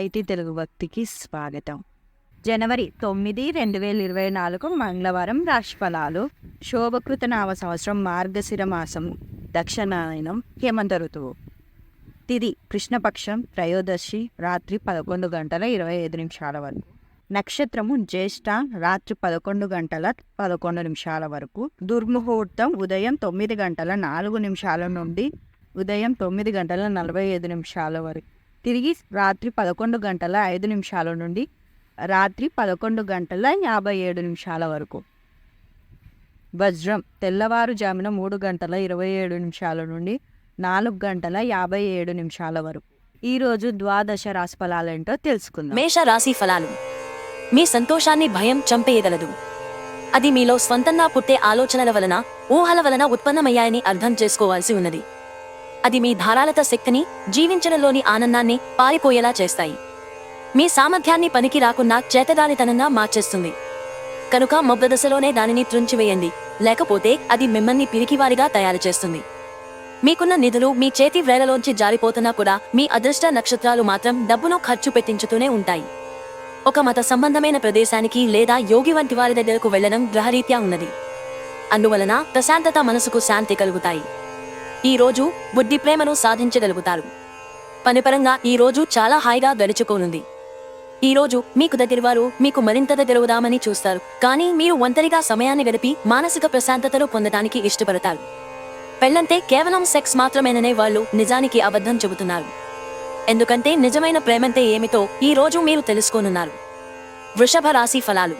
IT Telugu భక్తికి స్వాగతం. జనవరి తొమ్మిది రెండు వేల ఇరవై నాలుగు మంగళవారం రాశి ఫలాలు శోభకృత నామ సంవత్సరం మార్గశిర మాసం దక్షిణాయనం హేమంత ఋతువు. తిది కృష్ణపక్షం త్రయోదశి రాత్రి పదకొండు గంటల ఇరవై ఐదు నిమిషాల వరకు. నక్షత్రము జ్యేష్ఠ రాత్రి పదకొండు గంటల పదకొండు నిమిషాల వరకు. దుర్ముహూర్తం ఉదయం తొమ్మిది గంటల నాలుగు నిమిషాల నుండి ఉదయం తొమ్మిది గంటల నలభై ఐదు నిమిషాల వరకు. తిరిగి రాత్రి పదకొండు గంటల ఐదు నిమిషాల నుండి రాత్రి పదకొండు గంటల యాభై ఏడు నిమిషాల వరకు. వజ్రం తెల్లవారుజామున మూడు గంటల ఇరవై ఏడు నిమిషాల నుండి నాలుగు గంటల యాభై ఏడు నిమిషాల వరకు. ఈరోజు ద్వాదశ రాశి ఫలాలేంటో తెలుసుకుందాం. మేష రాశి ఫలాలు. మీ సంతోషాన్ని భయం చంపేయగలదు. అది మీలో స్వంతంగా పుట్టే ఆలోచనల వలన ఊహల వలన ఉత్పన్నమయ్యాయని అర్థం చేసుకోవాల్సి ఉన్నది. అది మీ ధారాళత శక్తిని జీవించడంలోని ఆనందాన్ని పారిపోయేలా చేస్తాయి. మీ సామర్థ్యాన్ని పనికి రాకున్నా చేతదానితనంగా మార్చేస్తుంది. కనుక మొబ్బ దశలోనే దానిని త్రుంచివేయండి. లేకపోతే అది మిమ్మల్ని పిరికివారిగా తయారు చేస్తుంది. మీకున్న నిధులు మీ చేతి వ్రేలలోంచి జారిపోతున్నా కూడా మీ అదృష్ట నక్షత్రాలు మాత్రం డబ్బును ఖర్చు పెట్టించుతూనే ఉంటాయి. ఒక మత సంబంధమైన ప్రదేశానికి లేదా యోగి వంటి వారి దగ్గరకు వెళ్ళడం గ్రహరీత్యా ఉన్నది. అందువలన ప్రశాంతత మనసుకు శాంతి కలుగుతాయి. ఈ రోజు బుద్ధి ప్రేమను సాధించగలుగుతారు. పనిపరంగా ఈ రోజు చాలా హాయిగా గడుచుకోనుంది. ఈ రోజు మీకు దగ్గర వారు మీకు మరింత దగ్గరవుదామని చూస్తారు. కానీ మీరు ఒంటరిగా సమయాన్ని గడిపి మానసిక ప్రశాంతతను పొందడానికి ఇష్టపడతారు. పెళ్ళంటే కేవలం సెక్స్ మాత్రమేననే వాళ్ళు నిజానికి అబద్ధం చెబుతున్నారు. ఎందుకంటే నిజమైన ప్రేమంటే ఏమిటో ఈ రోజు మీరు తెలుసుకోనున్నారు. వృషభ రాశి ఫలాలు.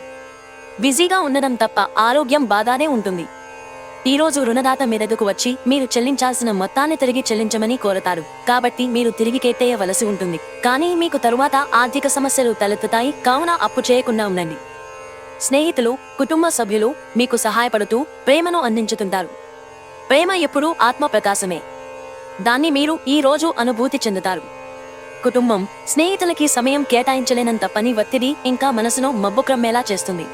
బిజీగా ఉండడం తప్ప ఆరోగ్యం బాగానే ఉంటుంది. ఈ రోజు రుణదాత మీదకు వచ్చి మీరు చెల్లించాల్సిన మొత్తాన్ని తిరిగి చెల్లించమని కోరతారు. కాబట్టి మీరు తిరిగి కేటేయవలసి ఉంటుంది. కానీ మీకు తరువాత ఆర్థిక సమస్యలు తలెత్తుతాయి. కావున అప్పు చేయకుండా ఉండండి. స్నేహితులు కుటుంబ సభ్యులు మీకు సహాయపడుతూ ప్రేమను అందించుతుంటారు. ప్రేమ ఎప్పుడూ ఆత్మ ప్రకాశమే దాన్ని మీరు ఈ రోజు అనుభూతి చెందుతారు. కుటుంబం స్నేహితులకి సమయం కేటాయించలేనంత పని ఒత్తిడి ఇంకా మనసును మబ్బుక్రమ్మేలా చేస్తుంది.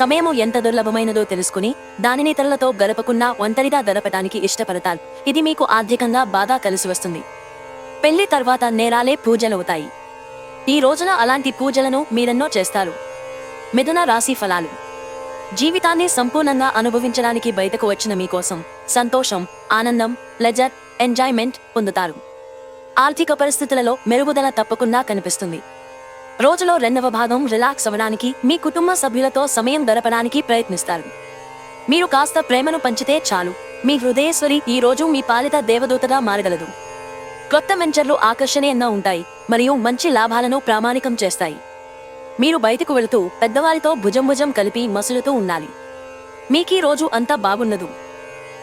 సమయము ఎంత దుర్లభమైనదో తెలుసుకుని దానిని ఇతరులతో గడపకుండా ఒంటరిగా గడపటానికి ఇష్టపడతారు. ఇది మీకు ఆర్థికంగా బాగా కలిసి వస్తుంది. పెళ్ళి తర్వాత నేరాలే పూజలవుతాయి. ఈ రోజున అలాంటి పూజలను మీరెన్నో చేస్తారు. మిథున రాశి ఫలాలు. జీవితాన్ని సంపూర్ణంగా అనుభవించడానికి బయటకు వచ్చిన మీకోసం సంతోషం ఆనందం ప్లెజర్ ఎంజాయ్మెంట్ పొందుతారు. ఆర్థిక పరిస్థితులలో మెరుగుదల తప్పకుండా కనిపిస్తుంది. రోజులో రెండవ భాగం రిలాక్స్ అవ్వడానికి మీ కుటుంబ సభ్యులతో సమయం గడపడానికి ప్రయత్నిస్తారు. మీరు కాస్త ప్రేమను పంచితే చాలు. మీ హృదయేశ్వరి ఈ రోజు మీ పాలిత దేవదూతగా మారగలదు. కొత్త వెంచర్లు ఆకర్షణీయంగా ఉంటాయి మరియు మంచి లాభాలను ప్రామాణికం చేస్తాయి. మీరు బయటకు వెళుతూ పెద్దవారితో భుజం భుజం కలిపి మసులుతూ ఉండాలి. మీకీ రోజు అంతా బాగున్నదు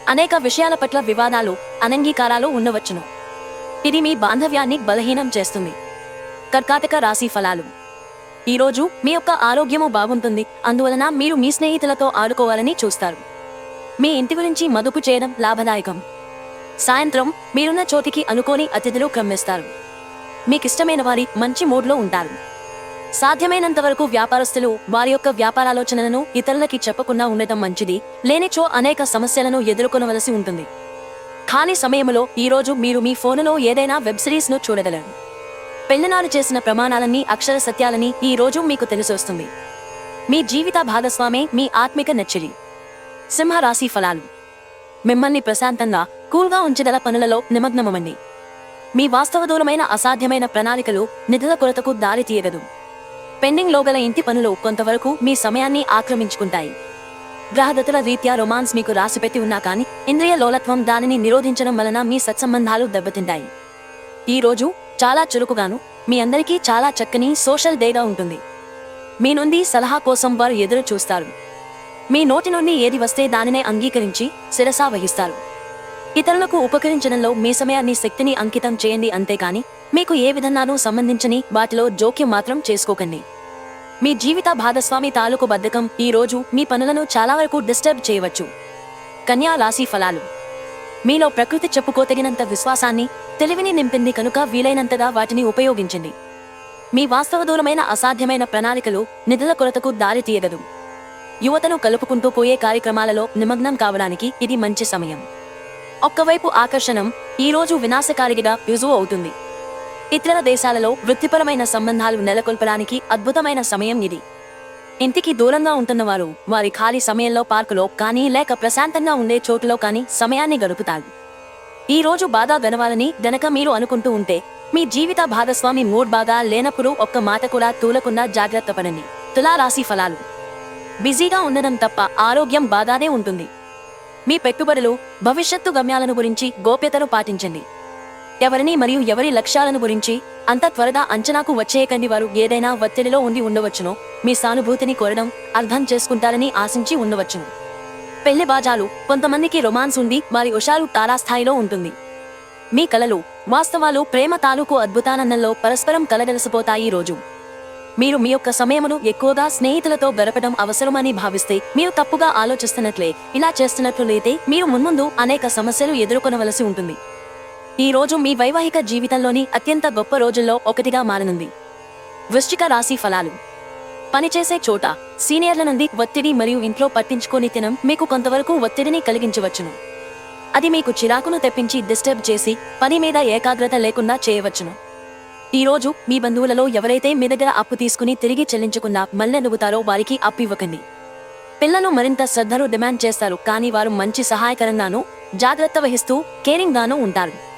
అనేక విషయాల పట్ల వివాదాలు అనంగీకారాలు ఉండవచ్చును. ఇది మీ బాంధవ్యాన్ని బలహీనం చేస్తుంది. కర్కాటక రాశి ఫలాలు. ఈరోజు మీ యొక్క ఆరోగ్యము బాగుంటుంది. అందువలన మీరు మీ స్నేహితులతో ఆడుకోవాలని చూస్తారు. మీ ఇంటి గురించి మదుపు చేయడం లాభదాయకం. సాయంత్రం మీరున్న చోటికి అనుకోని అతిథులు క్రమిస్తారు మీకిష్టమైన వారి మంచి మూడ్లో ఉంటారు. సాధ్యమైనంత వరకు వ్యాపారస్తులు వారి యొక్క వ్యాపారాలోచనలను ఇతరులకి చెప్పకుండా ఉండటం మంచిది. లేనిచో అనేక సమస్యలను ఎదుర్కొనవలసి ఉంటుంది. ఖాళీ సమయంలో ఈరోజు మీరు మీ ఫోనులో ఏదైనా వెబ్ సిరీస్ను చూడగలరు. పెళ్ళినారు చేసిన ప్రమాణాలన్నీ అక్షర సత్యాలని ఈ రోజు మీకు తెలిసొస్తుంది. మీ జీవిత భాగస్వామే మీ ఆత్మిక నెచ్చిరి సింహరాశి ఫలాలు. మిమ్మల్ని ప్రశాంతంగా కూల్గా ఉంచగల పనులలో నిమగ్నమవండి మీ వాస్తవ దూరమైన అసాధ్యమైన ప్రణాళికలు నిధుల కొరతకు దారి తీయగదు. పెండింగ్ లోగల ఇంటి పనులు కొంతవరకు మీ సమయాన్ని ఆక్రమించుకుంటాయి. గ్రహదతుల రీత్యా రొమాన్స్ మీకు రాసిపెట్టి ఉన్నా కానీ ఇంద్రియ లోలత్వం దానిని నిరోధించడం వలన మీ సత్సంబంధాలు దెబ్బతింటాయి. ఈ రోజు చాలా చురుకుగాను మీ అందరికీ చాలా చక్కని సోషల్ డేగా ఉంటుంది. మీ నుండి సలహా కోసం వారు ఎదురు చూస్తారు. మీ నోటి నుండి ఏది వస్తే దానినే అంగీకరించి శిరసా వహిస్తారు. ఇతరులకు ఉపకరించడంలో మీ సమయాన్ని శక్తిని అంకితం చేయండి అంతేకాని మీకు ఏ విధంగానూ సంబంధించని వాటిలో జోక్యం మాత్రం చేసుకోకండి. మీ జీవిత భాగస్వామి తాలూకు బద్ధకం ఈ రోజు మీ పనులను చాలా వరకు డిస్టర్బ్ చేయవచ్చు. కన్యా రాశి ఫలాలు. మీలో ప్రకృతి చెప్పుకోతగినంత విశ్వాసాన్ని తెలివిని నింపింది కనుక వీలైనంతగా వాటిని ఉపయోగించండి. మీ వాస్తవ దూరమైన అసాధ్యమైన ప్రణాళికలు నిధుల కొరతకు దారి తీయగదు యువతను కలుపుకుంటూ పోయే కార్యక్రమాలలో నిమగ్నం కావడానికి ఇది మంచి సమయం. ఒక్కవైపు ఆకర్షణం ఈ రోజు వినాశకారిగా రుజువు అవుతుంది. ఇతర దేశాలలో వృత్తిపరమైన సంబంధాలు నెలకొల్పడానికి అద్భుతమైన సమయం ఇది. ఇంటికి దూరంగా ఉంటున్నవారు వారి ఖాళీ సమయంలో పార్కులో కానీ లేక ప్రశాంతంగా ఉండే చోటులో కానీ సమయాన్ని గడుపుతారు. ఈ రోజు బాగా గనవాలని గనక మీరు అనుకుంటూ ఉంటే మీ జీవిత భాగస్వామి మూడ్ బాగా లేనప్పుడు ఒక్క మాట కూడా తూలకుండా జాగ్రత్త పడండి. తులారాశి ఫలాలు. బిజీగా ఉండడం తప్ప ఆరోగ్యం బాగానే ఉంటుంది. మీ పెట్టుబడులు భవిష్యత్తు గమ్యాలను గురించి గోప్యతను పాటించండి. ఎవరిని మరియు ఎవరి లక్ష్యాలను గురించి అంత త్వరగా అంచనాకు వచ్చేయకండి వారు. ఏదైనా ఒత్తిడిలో ఉండి ఉండవచ్చునో. మీ సానుభూతిని కోరడం అర్థం చేసుకుంటారని ఆశించి ఉండవచ్చును. పెళ్ళి బాజాలు కొంతమందికి రొమాన్స్ ఉండి వారి ఉషారు తారాస్థాయిలో ఉంటుంది. మీ కలలు వాస్తవాలు ప్రేమ తాలూకు అద్భుతానందంలో పరస్పరం కలగలసిపోతాయి రోజు. మీరు మీ యొక్క సమయమును ఎక్కువగా స్నేహితులతో గడపడం అవసరమని భావిస్తే మీరు తప్పుగా ఆలోచిస్తున్నట్లే. ఇలా చేస్తున్నట్లు లేతే మీరు మున్ముందు అనేక సమస్యలు ఎదుర్కొనవలసి ఉంటుంది. ఈ రోజు మీ వైవాహిక జీవితంలోని అత్యంత గొప్ప రోజుల్లో ఒకటిగా మారనుంది. వృశ్చిక రాశి ఫలాలు. పనిచేసే చోట సీనియర్ల నుండి ఒత్తిడి మరియు ఇంట్లో పట్టించుకుని తినం మీకు కొంతవరకు ఒత్తిడిని కలిగించవచ్చును. అది మీకు చిరాకును తెప్పించి డిస్టర్బ్ చేసి పని మీద ఏకాగ్రత లేకుండా చేయవచ్చును. ఈ రోజు మీ బంధువులలో ఎవరైతే మీ దగ్గర అప్పు తీసుకుని తిరిగి చెల్లించకుండా నవ్వుతారో వారికి అప్పు ఇవ్వకండి. పిల్లలు మరింత శ్రద్ధను డిమాండ్ చేస్తారు కానీ వారు మంచి సహాయకరంగానూ జాగ్రత్త వహిస్తూ కేరింగ్గాను ఉంటారు.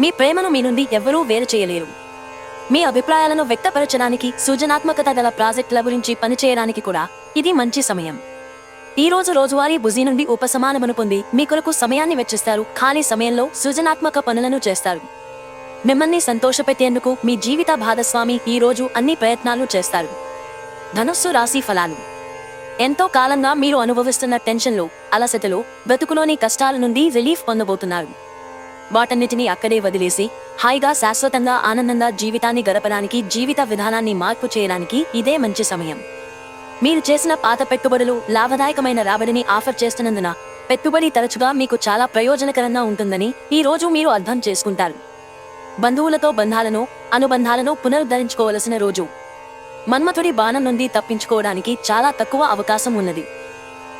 మీ ప్రేమను మీ నుండి ఎవ్వరూ వేరు చేయలేరు. మీ అభిప్రాయాలను వ్యక్తపరచడానికి సృజనాత్మకత గల ప్రాజెక్టుల గురించి పనిచేయడానికి కూడా ఇది మంచి సమయం. ఈ రోజు రోజువారీ బుజీ నుండి ఉపశమనమును పొంది మీ కొరకు సమయాన్ని వెచ్చిస్తారు. ఖాళీ సమయంలో సృజనాత్మక పనులను చేస్తారు. మిమ్మల్ని సంతోషపెట్టేందుకు మీ జీవిత భాగస్వామి ఈ రోజు అన్ని ప్రయత్నాలు చేస్తారు. ధనుస్సు రాశి ఫలాలు. ఎంతో కాలంగా మీరు అనుభవిస్తున్న టెన్షన్లు అలసటలు బ్రతుకులోని కష్టాల నుండి రిలీఫ్ పొందబోతున్నారు. వాటన్నిటినీ అక్కడే వదిలేసి హాయిగా శాశ్వతంగా ఆనందంగా జీవితాన్ని గడపడానికి జీవిత విధానాన్ని మార్పు చేయడానికి ఇదే మంచి సమయం. మీరు చేసిన పాత పెట్టుబడులు లాభదాయకమైన రాబడిని ఆఫర్ చేస్తున్నందున పెట్టుబడి తరచుగా మీకు చాలా ప్రయోజనకరంగా ఉంటుందని ఈ రోజు మీరు అర్థం చేసుకుంటారు. బంధువులతో బంధాలను అనుబంధాలను పునరుద్ధరించుకోవలసిన రోజు. మన్మథుడి బాణం నుండి తప్పించుకోవడానికి చాలా తక్కువ అవకాశం ఉన్నది.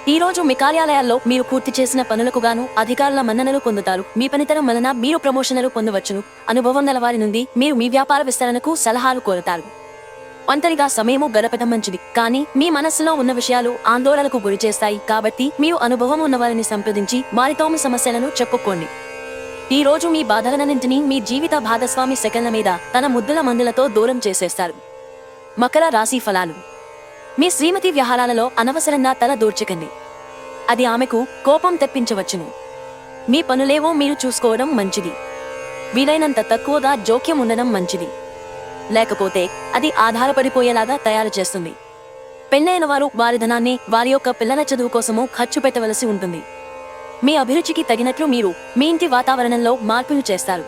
ఈ రోజు మీ కార్యాలయాల్లో మీరు పూర్తి చేసిన పనులకు గాను అధికారుల మన్ననలు పొందుతారు. మీ పనితనం వలన మీరు ప్రమోషన్లు పొందవచ్చును. అనుభవం గల వారి నుండి మీరు మీ వ్యాపార విస్తరణకు సలహాలు కోరతారు. ఒంటరిగా సమయము గడపడం మంచిది. కానీ మీ మనస్సులో ఉన్న విషయాలు ఆందోళనకు గురి చేస్తాయి. కాబట్టి మీరు అనుభవం ఉన్న వారిని సంప్రదించి వారితో మీ సమస్యలను చెప్పుకోండి. ఈ రోజు మీ బాధలన్నింటినీ మీ జీవిత భాగస్వామి సెకండ్ల మీద తన ముద్దుల మందులతో దూరం చేసేస్తారు. మకర రాశి ఫలాలు. మీ శ్రీమతి వ్యవహారాలలో అనవసరంగా తల దూర్చకండి. అది ఆమెకు కోపం తెప్పించవచ్చును. మీ పనులేవో మీరు చూసుకోవడం మంచిది. వీలైనంత తక్కువగా జోక్యం ఉండడం మంచిది. లేకపోతే అది ఆధారపడిపోయేలాగా తయారు చేస్తుంది. పెళ్ళైన వారు వారి ధనాన్ని వారి యొక్క పిల్లల చదువు కోసము ఖర్చు పెట్టవలసి ఉంటుంది. మీ అభిరుచికి తగినట్లు మీరు మీ ఇంటి వాతావరణంలో మార్పులు చేస్తారు.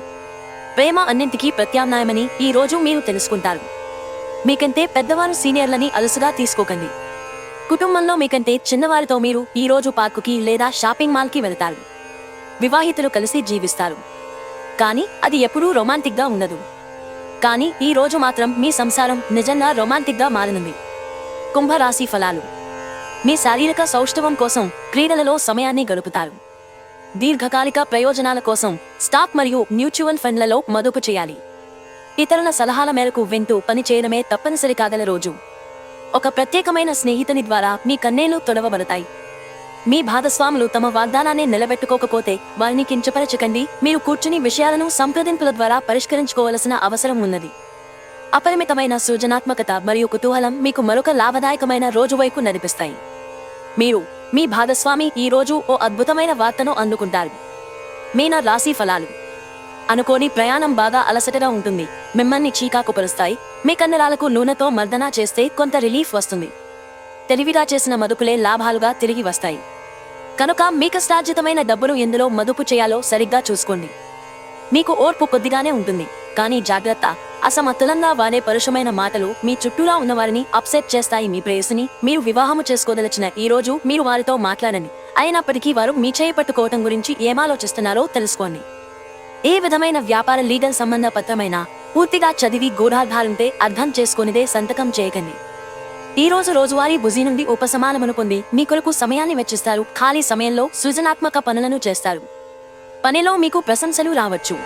ప్రేమ అన్నింటికీ ప్రత్యామ్నాయమని ఈ రోజు మీరు తెలుసుకుంటారు. మీకంటే పెద్దవారు సీనియర్లని అలసుగా తీసుకోకండి. కుటుంబంలో మీకంటే చిన్నవారితో మీరు ఈ రోజు పార్కుకి లేదా షాపింగ్ మాల్కి వెళ్తారు. వివాహితులు కలిసి జీవిస్తారు. కానీ అది ఎప్పుడూ రొమాంటిక్గా ఉండదు. కానీ ఈ రోజు మాత్రం మీ సంసారం నిజంగా రొమాంటిక్గా మారనుంది. కుంభరాశి ఫలాలు. మీ శారీరక సౌష్ఠవం కోసం క్రీడలలో సమయాన్ని గడుపుతారు. దీర్ఘకాలిక ప్రయోజనాల కోసం స్టాక్ మరియు మ్యూచువల్ ఫండ్లలో మదుపు చేయాలి. ఇతరుల సలహాల మేరకు వింటూ పని చేయడమే తప్పనిసరి కాగల రోజు. ఒక ప్రత్యేకమైన స్నేహితుని ద్వారా మీ కన్నేలు తొడవబడతాయి. మీ భాగస్వాములు తమ వాగ్దానాన్ని నిలబెట్టుకోకపోతే వారిని కించపరచకండి. మీరు కూర్చుని విషయాలను సంప్రదింపుల ద్వారా పరిష్కరించుకోవలసిన అవసరం ఉన్నది. అపరిమితమైన సృజనాత్మకత మరియు కుతూహలం మీకు మరొక లాభదాయకమైన రోజు వైపు నడిపిస్తాయి. మీరు మీ భాగస్వామి ఈ రోజు ఓ అద్భుతమైన వార్తను అందుకుంటారు. మీన రాశి ఫలాలు. అనుకోని ప్రయాణం బాగా అలసటగా ఉంటుంది. మిమ్మల్ని చీకాకు పరుస్తాయి మీ కన్నరాలకు నూనెతో మర్దన చేస్తే కొంత రిలీఫ్ వస్తుంది. తెలివిగా చేసిన మదుపులే లాభాలుగా తిరిగి వస్తాయి. కనుక మీ కష్టార్జితమైన డబ్బును ఎందులో మదుపు చేయాలో సరిగ్గా చూసుకోండి. మీకు ఓర్పు కొద్దిగానే ఉంటుంది. కానీ జాగ్రత్త. అసమతులంగా వాడే పరుషమైన మాటలు మీ చుట్టూరా ఉన్నవారిని అప్సెట్ చేస్తాయి మీ ప్రేయసుని. మీరు వివాహము చేసుకోదలచిన ఈ రోజు మీరు వారితో మాట్లాడండి. అయినప్పటికీ వారు మీ చేయి పట్టుకోవటం గురించి ఏమాలోచిస్తున్నారో తెలుసుకోండి. ఏ విధమైన వ్యాపార లీగల్ సంబంధ పత్రమైన పూర్తిగా చదివి గూఢార్థాలుంటే అర్థం చేసుకునిదే సంతకం చేయకండి. ఈ రోజు రోజువారీ బుజీ నుండి ఉపశమానమును పొంది మీ కొరకు సమయాన్ని వెచ్చిస్తారు. ఖాళీ సమయంలో సృజనాత్మక పనులను చేస్తారు. పనిలో మీకు ప్రశంసలు రావచ్చు.